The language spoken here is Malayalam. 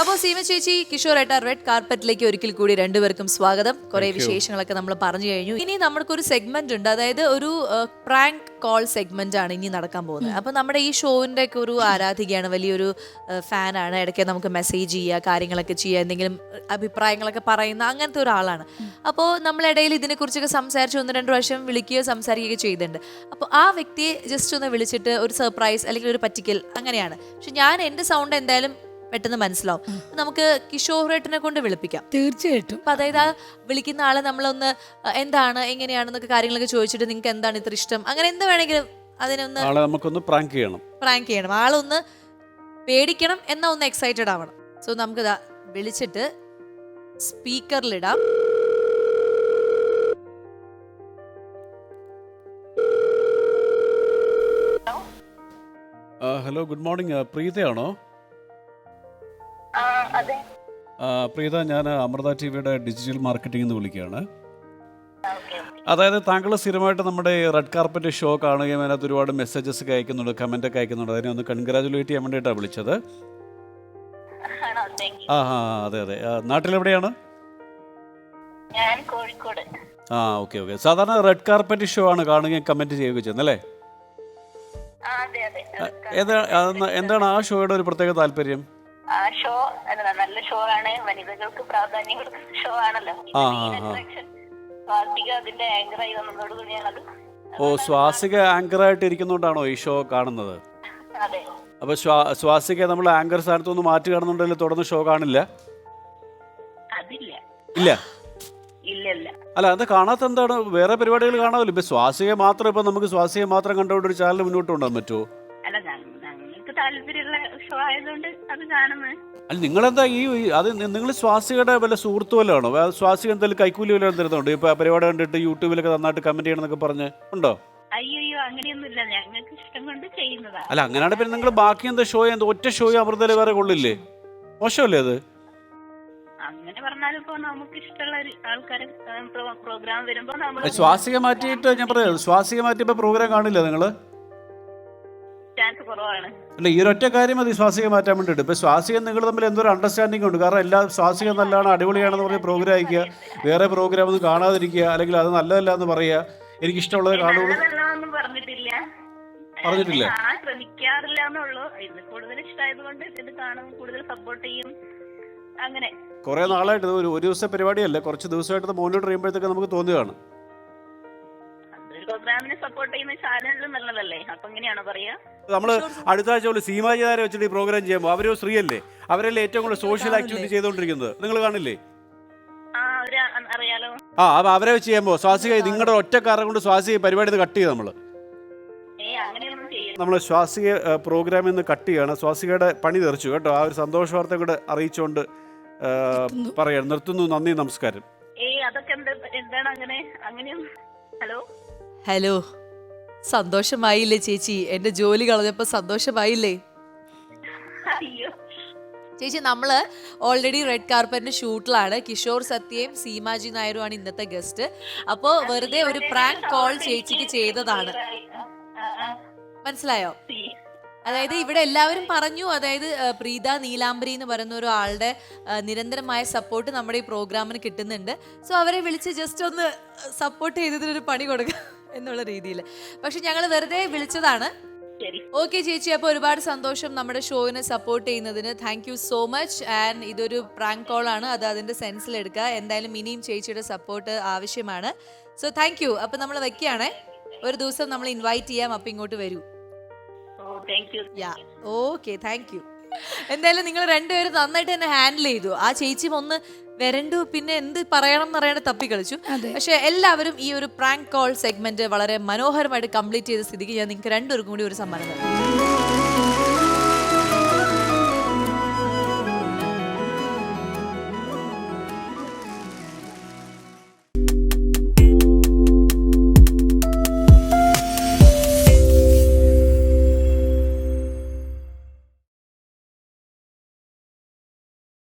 അപ്പോൾ സീമ ചേച്ചി കിഷോർ ഏട്ട റെഡ് കാർപ്പറ്റിലേക്ക് ഒരിക്കൽ കൂടി രണ്ടുപേർക്കും സ്വാഗതം. കുറെ വിശേഷങ്ങളൊക്കെ നമ്മൾ പറഞ്ഞു കഴിഞ്ഞു. ഇനി നമുക്കൊരു സെഗ്മെന്റ് ഉണ്ട്. അതായത് ഒരു പ്രാങ്ക് കോൾ സെഗ്മെന്റ് ആണ് ഇനി നടക്കാൻ പോകുന്നത്. അപ്പൊ നമ്മുടെ ഈ ഷോവിന്റെ ഒക്കെ ഒരു ആരാധികയാണ് വലിയൊരു ഫാനാണ് ഇടയ്ക്ക് നമുക്ക് മെസ്സേജ് ചെയ്യുക കാര്യങ്ങളൊക്കെ ചെയ്യുക എന്തെങ്കിലും അഭിപ്രായങ്ങളൊക്കെ പറയുന്ന അങ്ങനത്തെ ഒരാളാണ്. അപ്പോൾ നമ്മളിടയിൽ ഇതിനെക്കുറിച്ചൊക്കെ സംസാരിച്ച് ഒന്ന് രണ്ട് പ്രാവശ്യം വിളിക്കുകയോ സംസാരിക്കുകയോ ചെയ്തിട്ടുണ്ട്. അപ്പോൾ ആ വ്യക്തിയെ ജസ്റ്റ് ഒന്ന് വിളിച്ചിട്ട് ഒരു സർപ്രൈസ് അല്ലെങ്കിൽ ഒരു പറ്റിക്കൽ അങ്ങനെയാണ്. പക്ഷെ ഞാൻ എന്റെ സൗണ്ട് എന്തായാലും പെട്ടെന്ന് മനസ്സിലാവും. നമുക്ക് കിഷോറേട്ടനെ കൊണ്ട് വിളിപ്പിക്കാം. തീർച്ചയായിട്ടും. അപ്പൊ അതായത് ആ വിളിക്കുന്ന ആളെ നമ്മളൊന്ന് എന്താണ് എങ്ങനെയാണെന്നൊക്കെ കാര്യങ്ങളൊക്കെ ചോദിച്ചിട്ട് നിങ്ങൾക്ക് എന്താണ് ഇത്ര ഇഷ്ടം? അങ്ങനെ എന്ത് വേണമെങ്കിലും അതിനൊന്ന് ആളെ നമുക്കൊന്ന് പ്രാങ്ക് ചെയ്യണം. പ്രാങ്ക് ചെയ്യണം. ആളൊന്ന് പേടിക്കണം എന്നാ ഒന്ന് എക്സൈറ്റഡ് ആവണം. സോ നമുക്ക് വിളിച്ചിട്ട് സ്പീക്കറിലിടാം ഹലോ. ഗുഡ് മോർണിംഗ് പ്രീതയാണോ? പ്രീത ഞാൻ അമൃത ടി വിയുടെ ഡിജിറ്റൽ മാർക്കറ്റിംഗ് എന്ന് വിളിക്കുകയാണ്. അതായത് താങ്കൾ സ്ഥിരമായിട്ട് നമ്മുടെ റെഡ് കാർപ്പറ്റ് ഷോ കാണുകയും അതിനകത്ത് ഒരുപാട് മെസ്സേജസ് ഒക്കെ അയക്കുന്നുണ്ട് കമന്റ് ഒക്കെ അയക്കുന്നുണ്ട്. അതിനെ ഒന്ന് കൺഗ്രാജുലേറ്റ് ചെയ്യാൻ വേണ്ടിയിട്ടാണ് വിളിച്ചത്. ആ ആ അതെ അതെ. നാട്ടിലെവിടെയാണ്? ആ ഓക്കെ ഓക്കെ. സാധാരണ റെഡ് കാർപ്പറ്റ് ഷോ ആണ് കാണുകയും കമന്റ് ചെയ്യുകയും ചെയ്യുന്നല്ലേ എന്താണ് ആ ഷോയുടെ ഒരു പ്രത്യേക താല്പര്യം? ആ ഷോ എന്താ നല്ല ഷോ ആണ്. വനിതകൾക്ക് പ്രാധാന്യം കൊടുക്കുന്ന ഷോ ആണല്ലോ സ്വാസിക അതിന്റെ ആങ്കറായി വന്നതോടുകൂടിയാണത് ഓ സ്വാസിക ആങ്കറായിട്ട് ഇരിക്കുന്നോണ്ടാണോ ഈ ഷോ കാണുന്നത്? അതെ. അപ്പോൾ ശ്വാ സ്വാസിക നമ്മൾ ആങ്കർ സ്ഥാനത്തൊന്നും മാറ്റി കാണുന്നുണ്ടെങ്കിൽ തുടർന്ന് ഷോ കാണില്ല? അതില്ല. ഇല്ല? അല്ല അത് കാണാത്ത എന്താണ്? വേറെ പരിപാടികൾ കാണാമല്ലോ. ഇപ്പൊ ശ്വാസിക മാത്രം ഇപ്പൊ നമുക്ക് ശ്വാസിക മാത്രം കണ്ടുകൊണ്ട് ഒരു ചാനൽ മുന്നോട്ട് കൊണ്ടുപോകാൻ പറ്റുമോ? താല്പര്യമുള്ള ഷോ ആയതുകൊണ്ട് അത് കാണുന്നത്. അല്ല നിങ്ങളെന്താ ഈ അത് നിങ്ങൾ സ്വാസികയുടെ വല്ല സുഹൃത്തു വല്ലതാണോ? സ്വാസിക എന്തെങ്കിലും കൈക്കൂലി വല്ലതും തരുന്നുണ്ടോ? ഇപ്പൊ പരിപാടി കണ്ടിട്ട് യൂട്യൂബിലൊക്കെ നന്നായിട്ട് കമന്റ് ചെയ്യണമെന്നൊക്കെ പറഞ്ഞ് ഉണ്ടോ? അയ്യോ അങ്ങനെയൊന്നുമില്ല. ഞങ്ങൾക്ക് ഇഷ്ടം കൊണ്ട് ചെയ്യുന്നതാ. അല്ല അങ്ങനെയാണ് പിന്നെ നിങ്ങൾ ബാക്കി എന്താ ഷോ എന്താ ഒറ്റ ഷോ അമൃതയിൽ വേറെ കൊള്ളില്ലേ? മോശമല്ലേ അത്? അങ്ങനെ പറഞ്ഞാലും ഇപ്പൊ നമുക്ക് ഇഷ്ടമുള്ള ഒരു ആൾക്കാരെ പ്രോഗ്രാം വരുമ്പോ നമ്മൾ സ്വാസിക മാറ്റിയിട്ട് ഞാൻ പറയാം. ശ്വാസിക മാറ്റിയപ്പോ പ്രോഗ്രാം കാണില്ല നിങ്ങൾ. കുറവാണ് അല്ല ഈ ഒരൊറ്റ കാര്യം മതി സ്വാസിക മാറ്റാൻ വേണ്ടിയിട്ട്. ഇപ്പൊ സ്വാസികം നിങ്ങൾ തമ്മിൽ എന്തൊരു അണ്ടർസ്റ്റാൻഡിംഗ് ഉണ്ട്? കാരണം എല്ലാ സ്വാസികം നല്ലതാണ് അടിപൊളിയാണെന്ന് പറഞ്ഞ് പ്രോഗ്രാം അയക്കുക വേറെ പ്രോഗ്രാം ഒന്നും കാണാതിരിക്കുക അല്ലെങ്കിൽ അത് നല്ലതല്ല എന്ന് പറയുക. എനിക്ക് ഇഷ്ടമുള്ളത് കാണുള്ളൂ. പറഞ്ഞിട്ടില്ല. പറഞ്ഞിട്ടില്ല? അങ്ങനെ കാണാൻ ശ്രമിക്കാറില്ല എന്നുള്ളൂ ഇത് കൂടുതൽ ഇഷ്ടമായത് കൊണ്ട് ഇത് കാണും കൂടുതൽ സപ്പോർട്ട് ചെയ്യും. അങ്ങനെ. കുറെ നാളായിട്ട് ഒരു ഒരു ദിവസത്തെ പരിപാടിയല്ല കുറച്ച് ദിവസമായിട്ട് മോണിറ്റർ ചെയ്യുമ്പോഴത്തേക്ക് നമുക്ക് തോന്നുകയാണ് പ്രോഗ്രാമിനെ സപ്പോർട്ട് ചെയ്യുന്ന ചാനലിൽ നല്ലതല്ലേ? അപ്പൊ എങ്ങനെയാണോ പറയാ? നമ്മൾ അടുത്ത ആഴ്ച പോലെ സീമാജിതാരെ വെച്ചിട്ട് ഈ പ്രോഗ്രാം ചെയ്യുമ്പോൾ അവരോ സ്ത്രീ അല്ലേ? അവരല്ലേ ഏറ്റവും കൂടുതൽ സോഷ്യൽ ആക്ടിവിറ്റി ചെയ്തുകൊണ്ടിരിക്കുന്നത്. നിങ്ങൾ കാണില്ലേ? ആ അറിയാലോ. ആ അപ്പൊ അവരെ വെച്ച് ചെയ്യുമ്പോൾ സ്വാസിക നിങ്ങളുടെ ഒറ്റ കാരണം കൊണ്ട് സ്വാസിക പരിപാടി കട്ട് ചെയ്ത് നമ്മൾ? ഏ അങ്ങനെയൊന്നും ചെയ്യരുത്. നമ്മൾ സ്വാസിക പ്രോഗ്രാം പ്രോഗ്രാമിൽ നിന്ന് കട്ട് ചെയ്യാണ്. സ്വാസികയുടെ പണി തെറിച്ചു കേട്ടോ. ആ ഒരു സന്തോഷ വാർത്ത കൂടെ അറിയിച്ചുകൊണ്ട് പറയാണ് പറയാം. നിർത്തുന്നു. നന്ദി നമസ്കാരം. ഏ അതൊക്കെ എന്താണ് അങ്ങനെ? അങ്ങനെയൊന്നും ഹലോ? ഹലോ. സന്തോഷമായില്ലേ ചേച്ചി? എന്റെ ജോലി കളഞ്ഞപ്പോ സന്തോഷമായില്ലേ? ചേച്ചി നമ്മൾ ഓൾറെഡി റെഡ് കാർപ്പറ്റിന്റെ ഷൂട്ടിലാണ്. കിഷോർ സത്യയും സീമാജി നായരുമാണ് ഇന്നത്തെ ഗസ്റ്റ് അപ്പോ വെറുതെ ഒരു പ്രാങ്ക് കോൾ ചേച്ചിക്ക് ചെയ്തതാണ്. മനസ്സിലായോ? അതായത് ഇവിടെ എല്ലാവരും പറഞ്ഞു അതായത് പ്രീത നീലാംബരി എന്ന് പറയുന്ന ഒരാളുടെ നിരന്തരമായ സപ്പോർട്ട് നമ്മുടെ ഈ പ്രോഗ്രാമിന് കിട്ടുന്നുണ്ട്. സോ അവരെ വിളിച്ച് ജസ്റ്റ് ഒന്ന് സപ്പോർട്ട് ചെയ്തതിനൊരു പണി കൊടുക്കുക എന്നുള്ള രീതിയിൽ. പക്ഷെ ഞങ്ങൾ വെറുതെ വിളിച്ചതാണ്. ഓക്കെ ചേച്ചി അപ്പോൾ ഒരുപാട് സന്തോഷം നമ്മുടെ ഷോയിനെ സപ്പോർട്ട് ചെയ്യുന്നതിന്. Thank you so much and ഇതൊരു പ്രാങ്ക് കോൾ ആണ്. അത് അതിന്റെ സെൻസിൽ എടുക്കുക. എന്തായാലും ഇനിയും ചേച്ചിയുടെ സപ്പോർട്ട് ആവശ്യമാണ്. സോ താങ്ക് യു അപ്പൊ നമ്മൾ വെക്കുകയാണേ. ഒരു ദിവസം നമ്മൾ ഇൻവൈറ്റ് ചെയ്യാം. അപ്പൊ ഇങ്ങോട്ട് വരൂ. ഓക്കെ താങ്ക് യു എന്തായാലും നിങ്ങൾ രണ്ടുപേരും നന്നായിട്ട് തന്നെ ഹാൻഡിൽ ചെയ്തു. ആ ചേച്ചി ഒന്ന് വരണ്ടു പിന്നെ എന്ത് പറയണം എന്നറിയാണ്ട് തപ്പി കളിച്ചു. പക്ഷെ എല്ലാവരും ഈ ഒരു പ്രാങ്ക് കോൾ സെഗ്മെന്റ് വളരെ മനോഹരമായിട്ട് കംപ്ലീറ്റ് ചെയ്ത സ്ഥിതിക്ക് ഞാൻ നിങ്ങൾക്ക് രണ്ടുപേർക്കും കൂടി ഒരു സമ്മാനം തരാം.